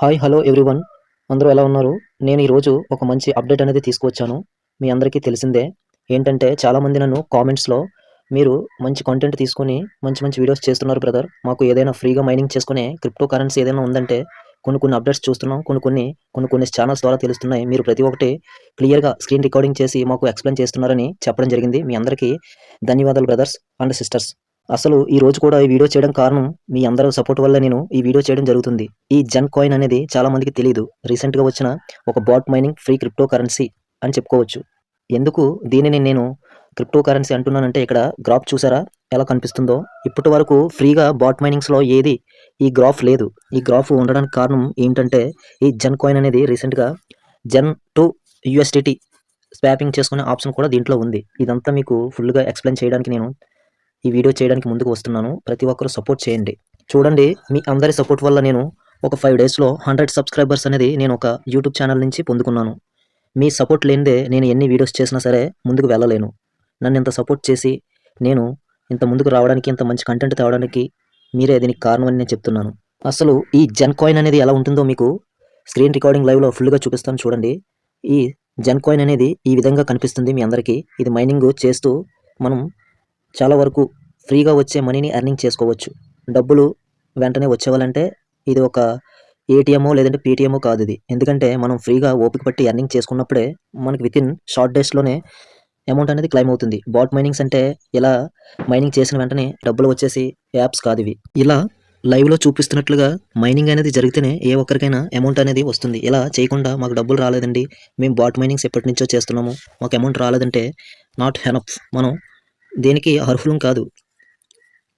Hi hello everyone అందరూ ఎలా ఉన్నారు? నేను ఈరోజు ఒక మంచి అప్డేట్ అనేది తీసుకువచ్చాను. మీ అందరికీ తెలిసిందే. ఏంటంటే చాలామంది నన్ను కామెంట్స్లో మీరు మంచి కంటెంట్ తీసుకొని మంచి మంచి వీడియోస్ చేస్తున్నారు బ్రదర్ మాకు ఏదైనా ఫ్రీగా మైనింగ్ చేసుకునే క్రిప్టో కరెన్సీ ఏదైనా ఉందంటే కొన్ని కొన్ని అప్డేట్స్ చూస్తున్నాం. కొన్ని కొన్ని కొన్ని కొన్ని ఛానల్స్ ద్వారా తెలుస్తున్నాయి. మీరు ప్రతి ఒక్కటి క్లియర్గా స్క్రీన్ రికార్డింగ్ చేసి మాకు ఎక్స్ప్లెయిన్ చేస్తున్నారని చెప్పడం జరిగింది. మీ అందరికీ ధన్యవాదాలు బ్రదర్స్ అండ్ సిస్టర్స్ అసలు ఈ రోజు కూడా ఈ వీడియో చేయడం కారణం మీ అందరూ సపోర్ట్ వల్ల నేను ఈ వీడియో చేయడం జరుగుతుంది. ఈ జన్ కాయిన్ అనేది చాలా మందికి తెలియదు రీసెంట్గా వచ్చిన ఒక bot mining free crypto currency అని చెప్పుకోవచ్చు. ఎందుకు? దీనిని నేను క్రిప్టో కరెన్సీ అంటున్నానంటే ఇక్కడ గ్రాఫ్ చూసారా? ఎలా కనిపిస్తుందో? ఇప్పటి వరకు ఫ్రీగా బాట్ మైనింగ్స్లో ఏది ఈ గ్రాఫ్ లేదు. ఈ గ్రాఫ్ ఉండడానికి కారణం ఏంటంటే ఈ జన్ కాయిన్ అనేది రీసెంట్గా జన్ టు యుఎస్డిటీ స్వాపింగ్ చేసుకునే ఆప్షన్ కూడా దీంట్లో ఉంది. ఇదంతా మీకు ఫుల్గా ఎక్స్ప్లెయిన్ చేయడానికి నేను ఈ వీడియో చేయడానికి ముందుకు వస్తున్నాను. ప్రతి ఒక్కరు సపోర్ట్ చేయండి. చూడండి మీ అందరి సపోర్ట్ వల్ల నేను ఒక ఫైవ్ డేస్లో హండ్రెడ్ సబ్స్క్రైబర్స్ అనేది నేను ఒక యూట్యూబ్ ఛానల్ నుంచి పొందుకున్నాను. మీ సపోర్ట్ లేనిదే నేను ఎన్ని వీడియోస్ చేసినా సరే ముందుకు వెళ్ళలేను. నన్ను ఇంత సపోర్ట్ చేసి నేను ఇంత ముందుకు రావడానికి ఇంత మంచి కంటెంట్ తేవడానికి మీరే దీనికి కారణం అని నేను చెప్తున్నాను. అసలు ఈ జెన్ కాయిన్ అనేది ఎలా ఉంటుందో మీకు స్క్రీన్ రికార్డింగ్ లైవ్లో ఫుల్గా చూపిస్తాను చూడండి. ఈ జెన్ కాయిన్ అనేది ఈ విధంగా కనిపిస్తుంది మీ అందరికీ. ఇది మైనింగ్ చేస్తూ మనం చాలా వరకు ఫ్రీగా వచ్చే మనీని ఎర్నింగ్ చేసుకోవచ్చు. డబ్బులు వెంటనే వచ్చేవాళ్ళంటే ఇది ఒక ఏటీఎమో లేదంటే పేటీఎమో కాదు ఇది. ఎందుకంటే మనం ఫ్రీగా ఓపిక పట్టి ఎర్నింగ్ చేసుకున్నప్పుడే మనకి విత్ ఇన్ షార్ట్ డేస్లోనే అమౌంట్ అనేది క్లైమ్ అవుతుంది. బాట్ మైనింగ్స్ అంటే ఇలా మైనింగ్ చేసిన వెంటనే డబ్బులు వచ్చేసి యాప్స్ కాదు ఇవి. ఇలా లైవ్లో చూపిస్తున్నట్లుగా మైనింగ్ అనేది జరిగితేనే ఏ ఒక్కరికైనా అమౌంట్ అనేది వస్తుంది. ఇలా చేయకుండా మాకు డబ్బులు రాలేదండి. మేము బాట్ మైనింగ్స్ ఎప్పటి నుంచో చేస్తున్నాము. మాకు అమౌంట్ రాలేదంటే నాట్ హెనఫ్. మనం దేనికి అర్హులం కాదు.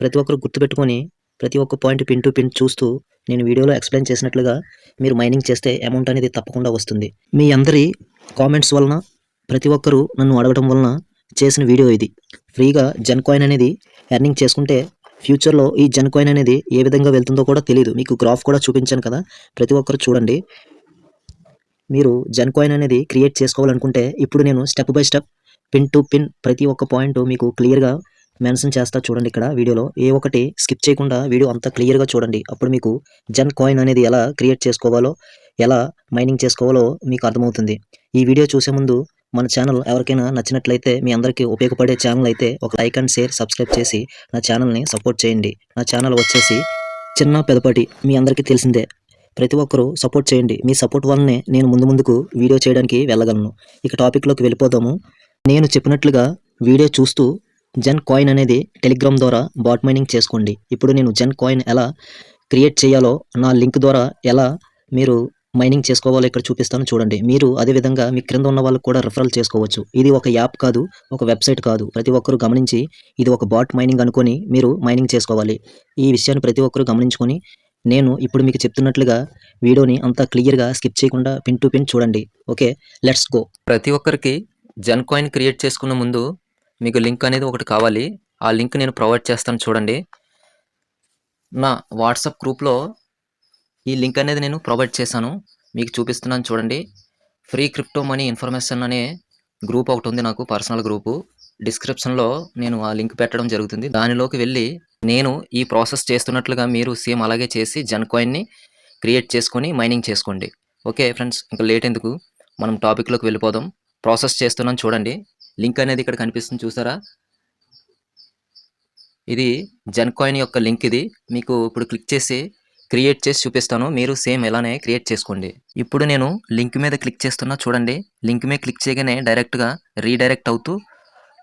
ప్రతి ఒక్కరు గుర్తుపెట్టుకొని ప్రతి ఒక్క పాయింట్ పిన్ టు పిన్ చూస్తూ నేను వీడియోలో ఎక్స్ప్లెయిన్ చేసినట్లుగా మీరు మైనింగ్ చేస్తే అమౌంట్ అనేది తప్పకుండా వస్తుంది. మీ అందరి కామెంట్స్ వలన ప్రతి ఒక్కరూ నన్ను అడగడం వలన చేసిన వీడియో ఇది. ఫ్రీగా జన్ కాయిన్ అనేది ఎర్నింగ్ చేసుకుంటే ఫ్యూచర్లో ఈ జన్ కాయిన్ అనేది ఏ విధంగా వెళ్తుందో కూడా తెలియదు మీకు గ్రాఫ్ కూడా చూపించాను కదా ప్రతి ఒక్కరు చూడండి. మీరు జన్ కాయిన్ అనేది క్రియేట్ చేసుకోవాలనుకుంటే ఇప్పుడు నేను step by step pin to pin ప్రతి ఒక్క పాయింట్ మీకు క్లియర్గా మెన్షన్ చేస్తా చూడండి ఇక్కడ వీడియోలో. ఏ ఒకటి స్కిప్ చేయకుండా వీడియో అంతా క్లియర్గా చూడండి. అప్పుడు మీకు జన్ కాయిన్ అనేది ఎలా క్రియేట్ చేసుకోవాలో ఎలా మైనింగ్ చేసుకోవాలో మీకు అర్థమవుతుంది. ఈ వీడియో చూసే ముందు మన ఛానల్ ఎవరికైనా నచ్చినట్లయితే మీ అందరికీ ఉపయోగపడే ఛానల్ అయితే ఒక లైక్ అండ్ షేర్ సబ్స్క్రైబ్ చేసి నా ఛానల్ని సపోర్ట్ చేయండి. నా ఛానల్ వచ్చేసి చిన్న పెదపాటి మీ అందరికీ తెలిసిందే. ప్రతి ఒక్కరూ సపోర్ట్ చేయండి. మీ సపోర్ట్ వల్లనే నేను ముందు ముందుకు వీడియో చేయడానికి వెళ్ళగలను. ఇక టాపిక్లోకి వెళ్ళిపోదాము. నేను చెప్పినట్లుగా వీడియో చూస్తూ జెన్ కాయిన్ అనేది టెలిగ్రామ్ ద్వారా బాట్ మైనింగ్ చేసుకోండి. ఇప్పుడు నేను జెన్ కాయిన్ ఎలా క్రియేట్ చేయాలో నా లింక్ ద్వారా ఎలా మీరు మైనింగ్ చేసుకోవాలో ఇక్కడ చూపిస్తాను చూడండి. మీరు అదేవిధంగా మీ క్రింద ఉన్న వాళ్ళకు కూడా రిఫరల్ చేసుకోవచ్చు. ఇది ఒక యాప్ కాదు ఒక వెబ్సైట్ కాదు. ప్రతి ఒక్కరూ గమనించి ఇది ఒక బాట్ మైనింగ్ అనుకొని మీరు మైనింగ్ చేసుకోవాలి. ఈ విషయాన్ని ప్రతి ఒక్కరూ గమనించుకొని నేను ఇప్పుడు మీకు చెప్తున్నట్లుగా వీడియోని అంతా క్లియర్గా స్కిప్ చేయకుండా పిన్ టు పిన్ చూడండి. Okay let's go. ప్రతి ఒక్కరికి జన్ కాయిన్ క్రియేట్ చేసుకున్న ముందు మీకు లింక్ అనేది ఒకటి కావాలి. ఆ లింక్ నేను ప్రొవైడ్ చేస్తాను చూడండి. నా వాట్సాప్ గ్రూప్లో ఈ లింక్ అనేది నేను ప్రొవైడ్ చేశాను. మీకు చూపిస్తున్నాను చూడండి. ఫ్రీ క్రిప్టో మనీ ఇన్ఫర్మేషన్ అనే గ్రూప్ ఒకటి ఉంది నాకు పర్సనల్ గ్రూపు. డిస్క్రిప్షన్లో నేను ఆ లింక్ పెట్టడం జరుగుతుంది. దానిలోకి వెళ్ళి నేను ఈ ప్రాసెస్ చేస్తున్నట్లుగా మీరు సేమ్ అలాగే చేసి జన్ కాయిన్ని క్రియేట్ చేసుకొని మైనింగ్ చేసుకోండి. ఓకే ఫ్రెండ్స్ ఇంకా లేట్ ఎందుకు? మనం టాపిక్లోకి వెళ్ళిపోదాం. ప్రాసెస్ చేస్తున్నాను చూడండి. లింక్ అనేది ఇక్కడ కనిపిస్తుంది చూసారా? ఇది జెన్ కాయిన్ యొక్క లింక్ ఇది. మీకు ఇప్పుడు క్లిక్ చేసి క్రియేట్ చేసి చూపిస్తాను. మీరు సేమ్ ఎలానే క్రియేట్ చేసుకోండి. ఇప్పుడు నేను లింక్ మీద క్లిక్ చేస్తున్నా చూడండి. లింక్ మీద క్లిక్ చేయగానే డైరెక్ట్గా రీడైరెక్ట్ అవుతూ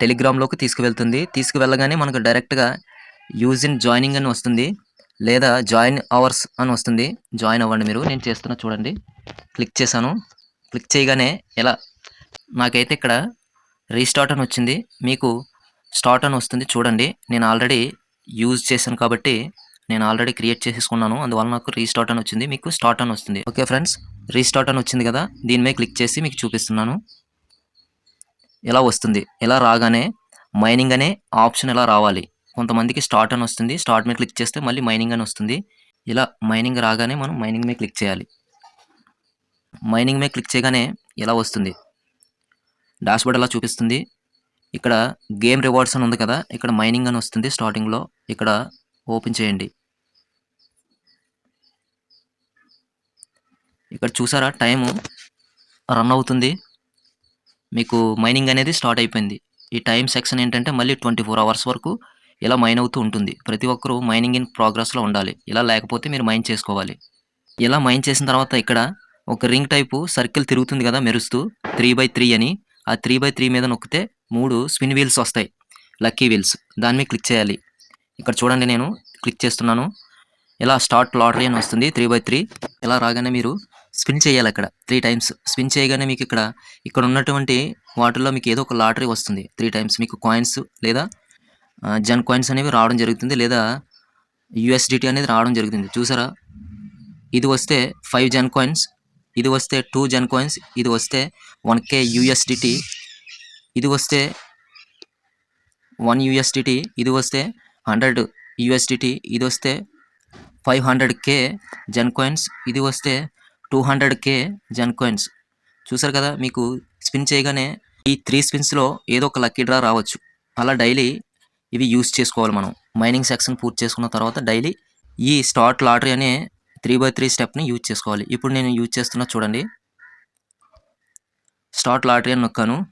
టెలిగ్రామ్లోకి తీసుకువెళ్తుంది. తీసుకువెళ్ళగానే మనకు డైరెక్ట్గా యూజ్ ఇన్ జాయినింగ్ అని వస్తుంది. లేదా జాయిన్ అవర్స్ అని వస్తుంది. జాయిన్ అవ్వండి మీరు. నేను చేస్తున్నా చూడండి. క్లిక్ చేశాను. క్లిక్ చేయగానే ఎలా నాకైతే ఇక్కడ రీస్టార్ట్ అని వచ్చింది. మీకు స్టార్ట్ అని వస్తుంది. చూడండి. నేను ఆల్రెడీ యూజ్ చేశాను కాబట్టి నేను ఆల్రెడీ క్రియేట్ చేసేసుకున్నాను. అందువల్ల నాకు రీస్టార్ట్ అని వచ్చింది. మీకు స్టార్ట్ అని వస్తుంది. ఓకే ఫ్రెండ్స్ రీస్టార్ట్ అని వచ్చింది కదా? దీని మీద క్లిక్ చేసి మీకు చూపిస్తున్నాను. ఇలా వస్తుంది? ఇలా రాగానే మైనింగ్ అనే ఆప్షన్ ఇలా రావాలి? కొంతమందికి స్టార్ట్ అని వస్తుంది. స్టార్ట్ మీద క్లిక్ చేస్తే మళ్ళీ మైనింగ్ అని వస్తుంది. ఇలా మైనింగ్ రాగానే మనం మైనింగ్ మీద క్లిక్ చేయాలి. మైనింగ్ మీద క్లిక్ చేయగానే ఇలా వస్తుంది? డాష్బోర్డ్ అలా చూపిస్తుంది? ఇక్కడ గేమ్ రివార్డ్స్ అని ఉంది కదా ఇక్కడ మైనింగ్ అని వస్తుంది స్టార్టింగ్లో ఇక్కడ ఓపెన్ చేయండి. ఇక్కడ చూసారా టైము రన్ అవుతుంది. మీకు మైనింగ్ అనేది స్టార్ట్ అయిపోయింది. ఈ టైం సెక్షన్ ఏంటంటే మళ్ళీ ట్వంటీ ఫోర్ అవర్స్ వరకు ఇలా మైన్ అవుతూ ఉంటుంది. ప్రతి ఒక్కరూ మైనింగ్ ఇన్ ప్రోగ్రెస్లో ఉండాలి. ఇలా లేకపోతే మీరు మైన్ చేసుకోవాలి. ఇలా మైన్ చేసిన తర్వాత ఇక్కడ ఒక రింగ్ టైపు సర్కిల్ తిరుగుతుంది కదా మెరుస్తూ త్రీ బై త్రీ అని. ఆ త్రీ బై త్రీ మీద నొక్కితే మూడు స్పిన్ వీల్స్ వస్తాయి. లక్కీ వీల్స్ దాని మీద క్లిక్ చేయాలి. ఇక్కడ చూడండి నేను క్లిక్ చేస్తున్నాను. ఇలా స్టార్ట్ లాటరీ అని వస్తుంది త్రీ బై త్రీ ఇలా రాగానే మీరు స్పిన్ చేయాలి అక్కడ త్రీ టైమ్స్ స్పిన్ చేయగానే మీకు ఇక్కడ ఇక్కడ ఉన్నటువంటి వాటిల్లో మీకు ఏదో ఒక లాటరీ వస్తుంది. త్రీ టైమ్స్ మీకు కాయిన్స్ లేదా జన్ కాయిన్స్ అనేవి రావడం జరుగుతుంది లేదా యుఎస్డిటీ అనేది రావడం జరుగుతుంది. చూసారా? ఇది వస్తే ఫైవ్ జన్ కాయిన్స్ ఇది వస్తే టూ జెన్ కాయిన్స్ ఇది వస్తే వన్ కే యుఎస్డిటీ ఇది వస్తే వన్ యుఎస్డిటీ ఇది వస్తే హండ్రెడ్ యుఎస్డిటీ ఇది వస్తే five hundred K Gen coins ఇది వస్తే two hundred K Gen coins చూసారు కదా మీకు స్పిన్ చేయగానే ఈ త్రీ స్పిన్స్లో ఏదో ఒక లక్కీ డ్రా రావచ్చు. అలా డైలీ ఇవి యూస్ చేసుకోవాలి మనం. మైనింగ్ సెక్షన్ పూర్తి చేసుకున్న తర్వాత డైలీ ఈ స్టార్ట్ లాటరీ అనే త్రీ బై త్రీ స్టెప్ని యూజ్ చేసుకోవాలి. ఇప్పుడు నేను యూజ్ చేస్తున్నా చూడండి. స్టార్ట్ లాటరీ అని నొక్కాను.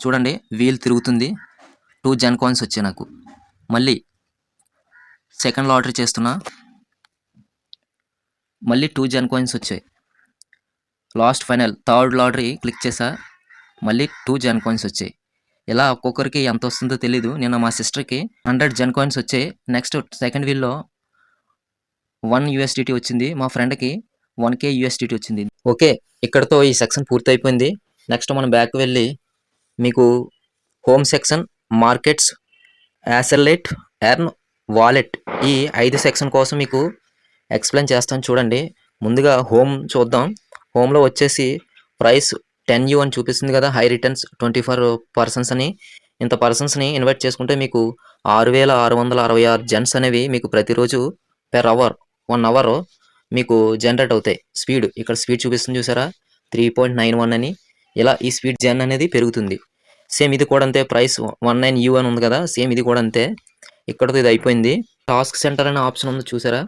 చూడండి వీల్ తిరుగుతుంది. టూ జెన్ కాయిన్స్ వచ్చాయి నాకు. మళ్ళీ సెకండ్ లాటరీ చేస్తున్నా. మళ్ళీ టూ జెన్ కాయిన్స్ వచ్చాయి. Last final third lottery click చేసా మళ్ళీ టూ జెన్ కాయిన్స్ వచ్చాయి. ఇలా ఒక్కొక్కరికి ఎంత వస్తుందో తెలీదు. నిన్న మా సిస్టర్కి హండ్రెడ్ జెన్ కాయిన్స్ వచ్చాయి. నెక్స్ట్ సెకండ్ వీల్లో వన్ యూఎస్డిటీ వచ్చింది. మా ఫ్రెండ్కి వన్ కే యూఎస్డిటీ వచ్చింది. ఓకే ఇక్కడతో ఈ సెక్షన్ పూర్తయిపోయింది. నెక్స్ట్ మనం బ్యాక్ వెళ్ళి మీకు హోమ్ సెక్షన్ మార్కెట్స్ యాసెల్లెట్ ఎర్న్ వాలెట్ ఈ ఐదు సెక్షన్ కోసం మీకు ఎక్స్ప్లెయిన్ చేస్తాను చూడండి. ముందుగా హోమ్ చూద్దాం. హోమ్లో వచ్చేసి ప్రైస్ టెన్ యూ అని చూపిస్తుంది కదా high returns twenty four persons అని. ఇంత పర్సన్స్ని ఇన్వైట్ చేసుకుంటే మీకు ఆరు వేల ఆరు వందల అరవై ఆరు జెన్స్ అనేవి మీకు ప్రతిరోజు పెర్ అవర్ వన్ అవర్ మీకు జనరేట్ అవుతాయి. స్పీడ్ ఇక్కడ స్పీడ్ చూపిస్తుంది చూసారా? త్రీ పాయింట్ నైన్ వన్ అని. ఇలా ఈ స్పీడ్ జెన్ అనేది పెరుగుతుంది. సేమ్ ఇది కూడా అంతే ప్రైస్ వన్ నైన్ యూ అని ఉంది కదా సేమ్ ఇది కూడా అంతే. ఇక్కడతో ఇది అయిపోయింది. టాస్క్ సెంటర్ అనే ఆప్షన్ ఉంది చూసారా?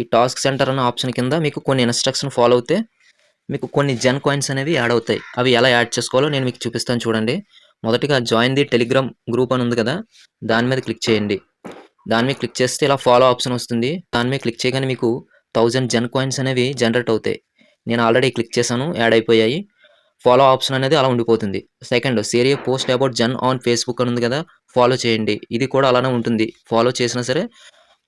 ఈ టాస్క్ సెంటర్ అనే ఆప్షన్ కింద మీకు కొన్ని ఇన్స్ట్రక్షన్ ఫాలో అవుతే మీకు కొన్ని జెన్ కాయిన్స్ అనేవి యాడ్ అవుతాయి. అవి ఎలా యాడ్ చేసుకోవాలో నేను మీకు చూపిస్తాను చూడండి. మొదటిగా జాయిన్ ది టెలిగ్రామ్ గ్రూప్ అని ఉంది కదా దాని మీద క్లిక్ చేయండి. దాని మీద క్లిక్ చేస్తే ఇలా ఫాలో ఆప్షన్ వస్తుంది. దాని మీద క్లిక్ చేయగానే మీకు థౌజండ్ జెన్ కాయిన్స్ అనేవి జనరేట్ అవుతాయి. నేను ఆల్రెడీ క్లిక్ చేశాను యాడ్ అయిపోయాయి. ఫాలో ఆప్షన్ అనేది అలా ఉండిపోతుంది. Second సేరియా post about Gen on Facebook అని ఉంది కదా ఫాలో చేయండి. ఇది కూడా అలానే ఉంటుంది. ఫాలో చేసినా సరే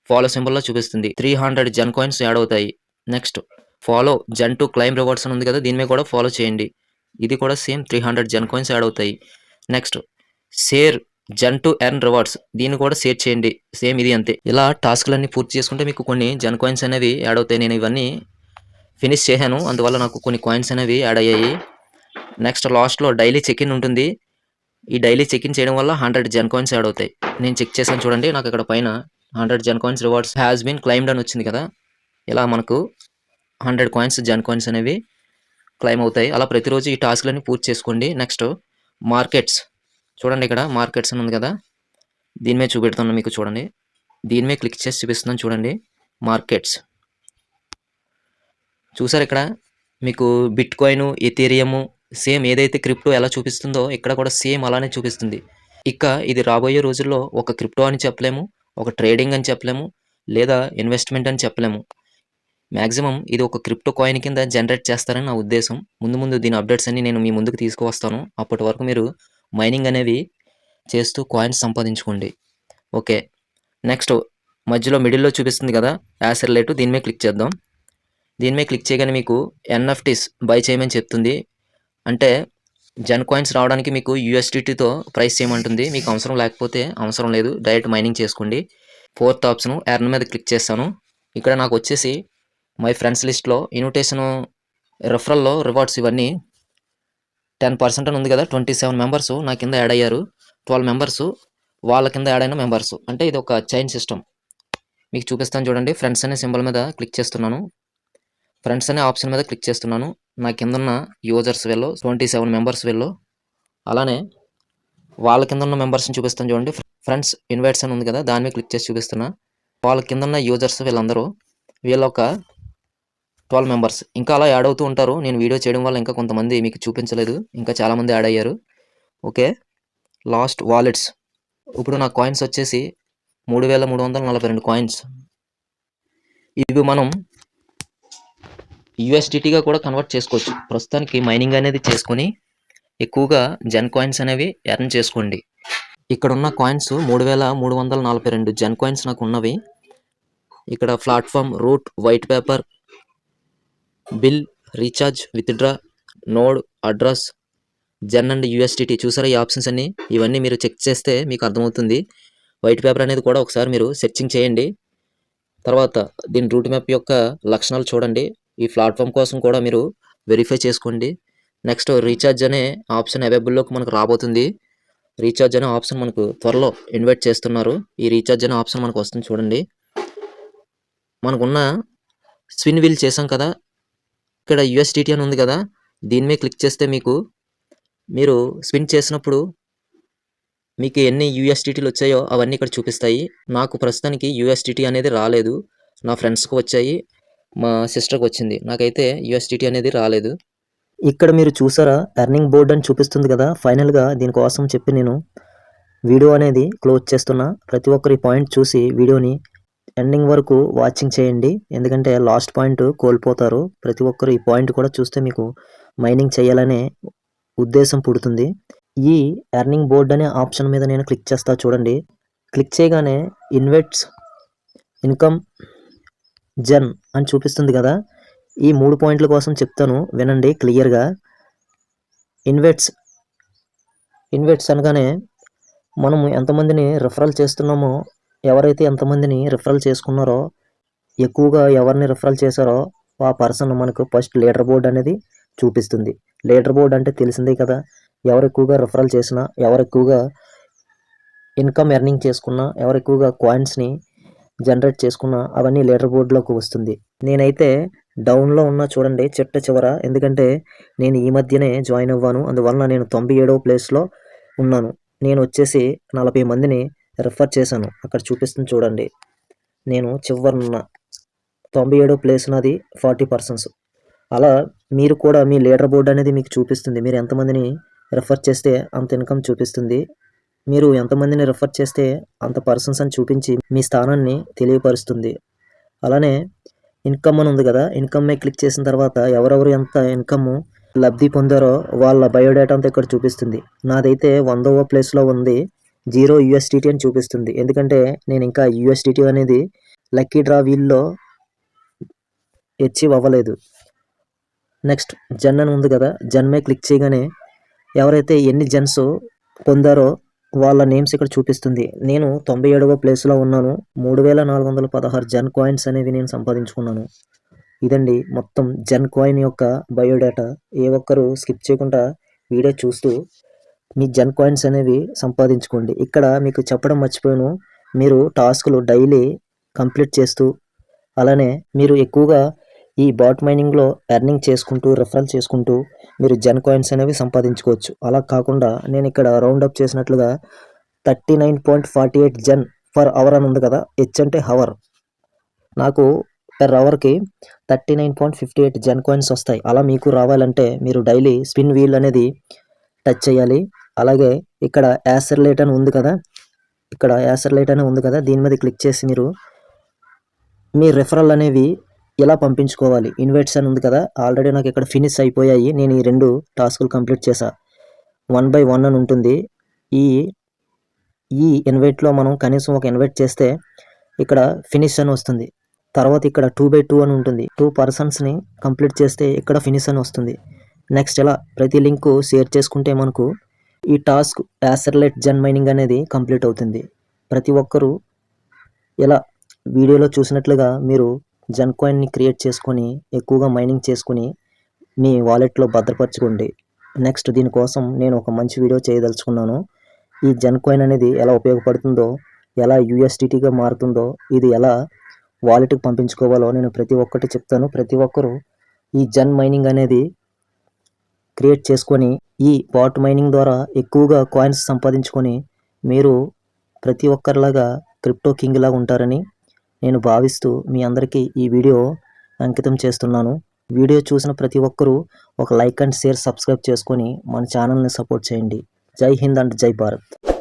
ఫాలో సింబల్లో చూపిస్తుంది. Three hundred Gen coins add అవుతాయి. Next follow Gen to claim rewards అని ఉంది కదా దీని మీద కూడా ఫాలో చేయండి. ఇది కూడా same three hundred Gen coins add అవుతాయి. Next share Gen to earn rewards. దీన్ని కూడా షేర్ చేయండి. సేమ్ ఇది అంతే. ఇలా టాస్క్లన్నీ పూర్తి చేసుకుంటే మీకు కొన్ని జన్ కాయిన్స్ అనేవి యాడ్ అవుతాయి. నేను ఇవన్నీ ఫినిష్ చేశాను. అందువల్ల నాకు కొన్ని కాయిన్స్ అనేవి యాడ్ అయ్యాయి. నెక్స్ట్ లాస్ట్లో డైలీ చెక్ ఇన్ ఉంటుంది. ఈ డైలీ చెక్ ఇన్ చేయడం వల్ల హండ్రెడ్ జన్ కాయిన్స్ యాడ్ అవుతాయి. నేను చెక్ చేశాను చూడండి. నాకు ఇక్కడ పైన hundred Gen coins rewards has been claimed అని వచ్చింది కదా. ఇలా మనకు హండ్రెడ్ కాయిన్స్ జన్ కాయిన్స్ అనేవి క్లైమ్ అవుతాయి. అలా ప్రతిరోజు ఈ టాస్క్లన్నీ పూర్తి చేసుకోండి. Next markets. చూడండి ఇక్కడ మార్కెట్స్ అని ఉంది కదా. దీని మీద చూపెడుతున్నాను మీకు చూడండి. దీని మీద క్లిక్ చేసి చూపిస్తున్నాను చూడండి. మార్కెట్స్. చూసారు ఇక్కడ? మీకు బిట్ కాయిన్ ఎథీరియము సేమ్ ఏదైతే క్రిప్టో ఎలా చూపిస్తుందో ఇక్కడ కూడా సేమ్ అలానే చూపిస్తుంది. ఇక ఇది రాబోయే రోజుల్లో ఒక క్రిప్టో అని చెప్పలేము ఒక ట్రేడింగ్ అని చెప్పలేము లేదా ఇన్వెస్ట్మెంట్ అని చెప్పలేము. మ్యాక్సిమం ఇది ఒక క్రిప్టో కాయిన్ కింద జనరేట్ చేస్తారని నా ఉద్దేశం. ముందు ముందు దీని అప్డేట్స్ అన్ని నేను మీ ముందుకు తీసుకువస్తాను. అప్పటి వరకు మీరు మైనింగ్ అనేవి చేస్తూ కాయిన్స్ సంపాదించుకోండి. ఓకే నెక్స్ట్ మధ్యలో మిడిల్లో చూపిస్తుంది కదా యాసర్ లేటు దీని మీద క్లిక్ చేద్దాం. దీని మీద క్లిక్ చేయగానే మీకు ఎన్ఎఫ్టీస్ బై చేయమని చెప్తుంది. అంటే జన్ కాయిన్స్ రావడానికి మీకు యూఎస్డిటీతో ప్రైస్ చేయమంటుంది. మీకు అవసరం లేకపోతే అవసరం లేదు డైరెక్ట్ మైనింగ్ చేసుకోండి. ఫోర్త్ ఆప్షన్ ఎర్న్ మీద క్లిక్ చేస్తాను. ఇక్కడ నాకు వచ్చేసి మై ఫ్రెండ్స్ లిస్ట్లో ఇన్విటేషన్ రెఫరల్లో రివార్డ్స్ ఇవన్నీ టెన్ పర్సెంట్ అని ఉంది కదా ట్వంటీ సెవెన్ మెంబర్స్ నా కింద యాడ్ అయ్యారు. ట్వెల్వ్ మెంబర్స్ వాళ్ళ కింద యాడ్ అయిన మెంబర్స్ అంటే ఇది ఒక చైన్ సిస్టమ్ మీకు చూపిస్తాను చూడండి. ఫ్రెండ్స్ అనే సింబల్ మీద క్లిక్ చేస్తున్నాను. ఫ్రెండ్స్ అనే ఆప్షన్ మీద క్లిక్ చేస్తున్నాను. నా కింద ఉన్న యూజర్స్ వెళ్ళు ట్వంటీ సెవెన్ మెంబర్స్ వెల్లో అలానే వాళ్ళ కింద ఉన్న మెంబర్స్ని చూపిస్తాను చూడండి. ఫ్రెండ్స్ ఇన్వైట్స్ అని ఉంది కదా దాని మీద క్లిక్ చేసి చూపిస్తున్నా. వాళ్ళ కింద ఉన్న యూజర్స్ వీళ్ళందరూ వీళ్ళ ఒక ట్వెల్వ్ మెంబర్స్. ఇంకా అలా యాడ్ అవుతూ ఉంటారు. నేను వీడియో చేయడం వల్ల ఇంకా కొంతమంది మీకు చూపించలేదు. ఇంకా చాలామంది యాడ్ అయ్యారు. ఓకే. Last wallets. ఇప్పుడు నా కాయిన్స్ వచ్చేసి మూడు వేల మూడు వందల నలభై రెండు కాయిన్స్. ఇవి మనం యూఎస్డిటీగా కూడా కన్వర్ట్ చేసుకోవచ్చు. ప్రస్తుతానికి మైనింగ్ అనేది చేసుకొని ఎక్కువగా జెన్ కాయిన్స్ అనేవి ఎర్న్ చేసుకోండి. ఇక్కడ ఉన్న కాయిన్స్ మూడు వేల మూడు వందల నలభై రెండు జెన్ కాయిన్స్ నాకు ఉన్నవి. ఇక్కడ platform route white paper bill recharge withdraw node address Gen and USDT చూసారా ఈ ఆప్షన్స్ అన్ని? ఇవన్నీ మీరు చెక్ చేస్తే మీకు అర్థమవుతుంది. వైట్ పేపర్ అనేది కూడా ఒకసారి మీరు సెర్చింగ్ చేయండి. తర్వాత దీని రూట్ మ్యాప్ యొక్క లక్షణాలు చూడండి. ఈ ప్లాట్ఫామ్ కోసం కూడా మీరు వెరిఫై చేసుకోండి. నెక్స్ట్ రీఛార్జ్ అనే ఆప్షన్ అవైలబుల్లోకి మనకు రాబోతుంది. రీఛార్జ్ అనే ఆప్షన్ మనకు త్వరలో ఇన్వైట్ చేస్తున్నారు. ఈ రీఛార్జ్ అనే ఆప్షన్ మనకు వస్తుంది చూడండి. మనకున్న స్విన్ వీల్ చేసాం కదా ఇక్కడ యుఎస్డిటీ అని ఉంది కదా దీని మీద క్లిక్ చేస్తే మీకు మీరు స్పిన్ చేసినప్పుడు మీకు ఎన్ని యూఎస్డిటీలు వచ్చాయో అవన్నీ ఇక్కడ చూపిస్తాయి. నాకు ప్రస్తుతానికి యూఎస్డిటీ అనేది రాలేదు. నా ఫ్రెండ్స్కి వచ్చాయి. మా సిస్టర్కి వచ్చింది. నాకైతే యూఎస్డిటీ అనేది రాలేదు. ఇక్కడ మీరు చూసారా ఎర్నింగ్ బోర్డ్ అని చూపిస్తుంది కదా. ఫైనల్గా దీనికోసం చెప్పి నేను వీడియో అనేది క్లోజ్ చేస్తున్నా. ప్రతి ఒక్కరి పాయింట్ చూసి వీడియోని ఎండింగ్ వరకు వాచింగ్ చేయండి. ఎందుకంటే లాస్ట్ పాయింట్ కోల్పోతారు. ప్రతి ఒక్కరు ఈ పాయింట్ కూడా చూస్తే మీకు మైనింగ్ చేయాలనే ఉద్దేశం పుడుతుంది. ఈ ఎర్నింగ్ బోర్డ్ అనే ఆప్షన్ మీద నేను క్లిక్ చేస్తా చూడండి. క్లిక్ చేయగానే ఇన్వెట్స్ ఇన్కమ్ జన్ అని చూపిస్తుంది కదా. ఈ మూడు పాయింట్ల కోసం చెప్తాను. వినండి క్లియర్గా. ఇన్వెట్స్ ఇన్వెట్స్ అనగానే మనము ఎంతమందిని రిఫరల్ చేస్తున్నామో ఎవరైతే ఎంతమందిని రిఫరల్ చేసుకున్నారో ఎక్కువగా ఎవరిని రిఫరల్ చేశారో ఆ పర్సన్ మనకు ఫస్ట్ లీడర్ బోర్డ్ అనేది చూపిస్తుంది. లీడర్ బోర్డ్ అంటే తెలిసిందే కదా ఎవరు ఎక్కువగా రిఫరల్ చేసినా ఎవరు ఎక్కువగా ఇన్కమ్ ఎర్నింగ్ చేసుకున్నా ఎవరు ఎక్కువగా కాయిన్స్ని జనరేట్ చేసుకున్నా అవన్నీ లీడర్ బోర్డులోకి వస్తుంది. నేనైతే డౌన్లో ఉన్న చూడండి చిట్ట చివర ఎందుకంటే నేను ఈ మధ్యనే జాయిన్ అవ్వాను. అందువలన నేను తొంభై ఏడవ ప్లేస్లో ఉన్నాను. నేను వచ్చేసి నలభై మందిని రిఫర్ చేశాను. అక్కడ చూపిస్తుంది చూడండి. నేను చివరిన తొంభై ఏడో ప్లేస్ నాది ఫార్టీ పర్సన్స్ అలా మీరు కూడా మీ లీడర్ బోర్డ్ అనేది మీకు చూపిస్తుంది. మీరు ఎంతమందిని రిఫర్ చేస్తే అంత ఇన్కమ్ చూపిస్తుంది. మీరు ఎంతమందిని రిఫర్ చేస్తే అంత పర్సన్స్ అని చూపించి మీ స్థానాన్ని తెలియపరుస్తుంది. అలానే ఇన్కమ్ అని ఉంది కదా ఇన్కమ్ మీద క్లిక్ చేసిన తర్వాత ఎవరెవరు ఎంత ఇన్కమ్ లబ్ధి పొందారో వాళ్ళ బయోడేటా అంతా ఇక్కడ చూపిస్తుంది. నాదైతే వందవ ప్లేస్లో ఉంది. జీరో యూఎస్డిటీ అని చూపిస్తుంది. ఎందుకంటే నేను ఇంకా యూఎస్డిటీ అనేది లక్కీ డ్రా వీల్లో అచీవ్ అవ్వలేదు. నెక్స్ట్ జన్ అని ఉంది కదా జన్మే క్లిక్ చేయగానే ఎవరైతే ఎన్ని జన్స్ పొందారో వాళ్ళ నేమ్స్ ఇక్కడ చూపిస్తుంది. నేను తొంభై ఏడవ ప్లేస్లో ఉన్నాను. మూడు వేల నాలుగు వందల పదహారు జన్ కాయిన్స్ అనేవి నేను సంపాదించుకున్నాను. ఇదండి మొత్తం జన్ కాయిన్ యొక్క బయోడేటా. ఏ ఒక్కరు స్కిప్ చేయకుండా వీడియో చూస్తూ మీ జన్ కాయిన్స్ అనేవి సంపాదించుకోండి. ఇక్కడ మీకు చెప్పడం మర్చిపోయాను. మీరు టాస్క్లు డైలీ కంప్లీట్ చేస్తూ అలానే మీరు ఎక్కువగా ఈ బాట్ మైనింగ్లో ఎర్నింగ్ చేసుకుంటూ రిఫరల్ చేసుకుంటూ మీరు జన్ కాయిన్స్ అనేవి సంపాదించుకోవచ్చు. అలా కాకుండా నేను ఇక్కడ రౌండ్ అప్ చేసినట్లుగా thirty nine point forty eight Gen per hour అని ఉంది కదా హెచ్ అంటే హవర్ నాకు per అవర్కి thirty nine point fifty eight Gen coins వస్తాయి. అలా మీకు రావాలంటే మీరు డైలీ స్పిన్ వీల్ అనేది టచ్ చేయాలి. అలాగే ఇక్కడ యాసర్ లైట్ అని ఉంది కదా ఇక్కడ యాసర్ లైట్ అని ఉంది కదా దీని మీద క్లిక్ చేసి మీరు మీ రెఫరల్ అనేవి ఎలా పంపించుకోవాలి? ఇన్వైట్స్ అని ఉంది కదా ఆల్రెడీ నాకు ఇక్కడ ఫినిష్ అయిపోయాయి నేను ఈ రెండు టాస్కులు కంప్లీట్ చేశా వన్ బై వన్ అని ఉంటుంది. ఈ ఈ ఇన్వైట్లో మనం కనీసం ఒక ఇన్వైట్ చేస్తే ఇక్కడ ఫినిష్ అని వస్తుంది. తర్వాత ఇక్కడ టూ బై టూ అని ఉంటుంది. టూ పర్సన్స్ని కంప్లీట్ చేస్తే ఇక్కడ ఫినిష్ అని వస్తుంది. నెక్స్ట్ ఎలా? ప్రతి లింకు షేర్ చేసుకుంటే మనకు ఈ టాస్క్ యాసర్లెట్ జన్ మైనింగ్ అనేది కంప్లీట్ అవుతుంది. ప్రతి ఒక్కరూ ఇలా వీడియోలో చూసినట్లుగా మీరు జన్ కాయిన్ని క్రియేట్ చేసుకొని ఎక్కువగా మైనింగ్ చేసుకొని మీ వాలెట్లో భద్రపరచుకోండి. నెక్స్ట్ దీనికోసం నేను ఒక మంచి వీడియో చేయదలుచుకున్నాను. ఈ జన్ కాయిన్ అనేది ఎలా ఉపయోగపడుతుందో ఎలా యూఎస్డిటీగా మారుతుందో ఇది ఎలా వాలెట్కి పంపించుకోవాలో నేను ప్రతి ఒక్కటి చెప్తాను. ప్రతి ఒక్కరూ ఈ జన్ మైనింగ్ అనేది క్రియేట్ చేసుకొని ఈ బాట్ మైనింగ్ ద్వారా ఎక్కువగా కాయిన్స్ సంపాదించుకొని మీరు ప్రతి ఒక్కరిలాగా క్రిప్టో కింగ్లా ఉంటారని నేను భావిస్తూ మీ అందరికీ ఈ వీడియో అంకితం చేస్తున్నాను. వీడియో చూసిన ప్రతి ఒక్కరూ ఒక లైక్ అండ్ షేర్ సబ్స్క్రైబ్ చేసుకొని మన ఛానల్ని సపోర్ట్ చేయండి. జై హింద్ అండ్ జై భారత్.